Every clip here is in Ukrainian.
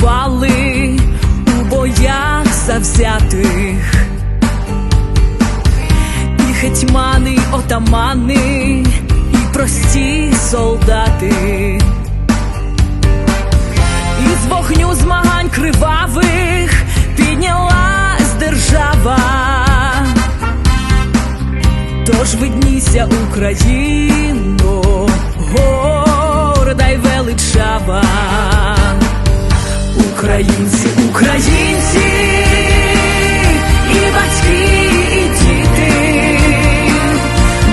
воювали у боях завзятих, і гетьмани, отамани, і прості солдати, і з вогню змагань кривавих піднялась держава, тож видніся Україно. Українці, українці, і батьки, і діти,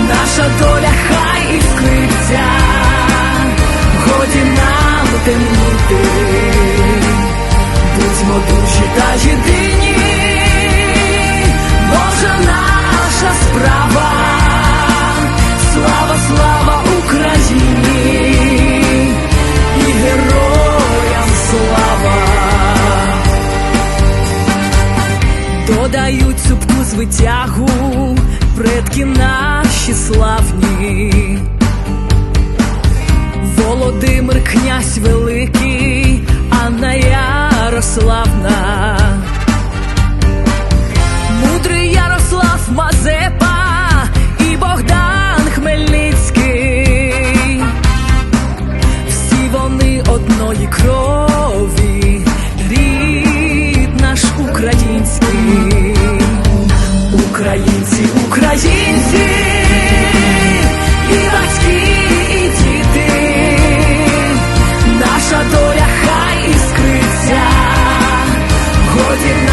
наша доля хай іскриться, годі нам темніти, будьмо душі та єдині, Додають цупку звитягу, предки наші славні. Володимир князь хай